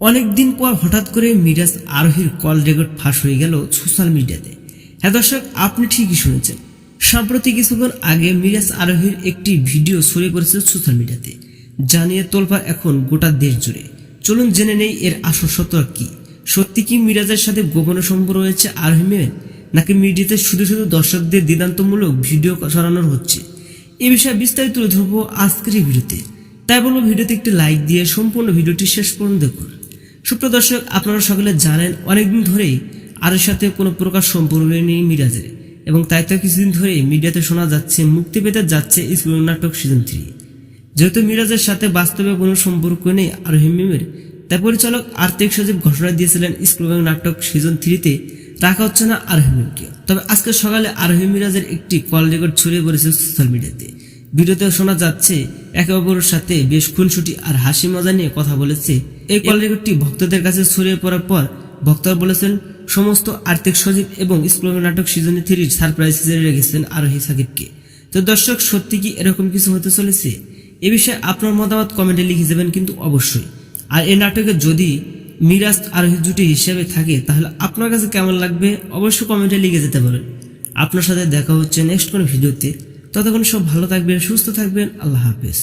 অনেকদিন পর হঠাৎ করে মিরাজ আরোহীর কল রেকর্ড ফাঁস হয়ে গেল সোশ্যাল মিডিয়াতে। হ্যাঁ দর্শক, আপনি ঠিকই শুনেছেন। সাম্প্রতিক কিছুক্ষণ আগে মিরাজ আরোহীর একটি ভিডিও ছড়িয়ে পড়েছে সোশ্যাল মিডিয়াতে। জানিয়ে তোলপা এখন গোটা দেশ জুড়ে। চলুন জেনে নেই এর আসল সত্য কি। সত্যি কি মিরাজের সাথে গোপন সম্পর্ক রয়েছে আরোহী মেয়ের নাকি মিডিয়াতে শুধু শুধু দর্শকদের দ্বিধান্তমূলক ভিডিও ছড়ানোর হচ্ছে? এ বিষয়ে বিস্তারিত তুলে ধরবো আজকের এই ভিডিওতে। তাই বলব ভিডিওতে একটি লাইক দিয়ে সম্পূর্ণ ভিডিওটি শেষ পর্যন্ত দেখুন। সুপ্রিয় দর্শক, আপনারা সকলে জানেন, অনেকদিন ধরেই আরের সাথে কোনো প্রকার সম্পর্ক নেই মিরাজের এবং তাই তো কিছুদিন ধরেই মিডিয়াতে শোনা যাচ্ছে, মুক্তি পেতে যাচ্ছে স্কুল নাটক সিজন থ্রি যেহেতু মিরাজের সাথে বাস্তবে কোনো সম্পর্ক নেই আর হিমিমের তাই পরিচালক আর্থিক সচিব ঘোষণা দিয়েছিলেন স্কুল নাটক সিজন থ্রিতে রাখা হচ্ছে না আরহিমকে তবে আজকে সকালে আরোহী মিরাজের একটি কল রেকর্ড ছড়িয়ে পড়েছে সোশ্যাল মিডিয়াতে ভিডিওতে শোনা যাচ্ছে, একে অপরের সাথে বেশ খুনসুটি আর হাসি মজা নিয়ে কথা বলেছে এই কল রেকর্ডটি ভক্তদের কাছে ছড়িয়ে পড়ার পর ভক্তরা বলেছেন, সমস্ত আর্থিক সচিব এবং স্কুল নাটক সিজন থ্রি সারপ্রাইজ হিসেবে রেখেছেন আরোহী সাকিবকে। তো দর্শক, সত্যি কি এরকম কিছু হতে চলেছে? এ বিষয়ে আপনার মতামত কমেন্টে লিখে যাবেন কিন্তু অবশ্যই। আর এই নাটকে যদি মিরাজ আরোহী জুটি হিসেবে থাকে, তাহলে আপনার কাছে কেমন লাগবে অবশ্যই কমেন্টে লিখে যেতে পারেন আপনার সাথে দেখা হচ্ছে নেক্সট কোনো ভিডিওতে। ততক্ষণ সব ভালো থাকবেন, সুস্থ থাকবেন, আল্লাহ হাফেজ।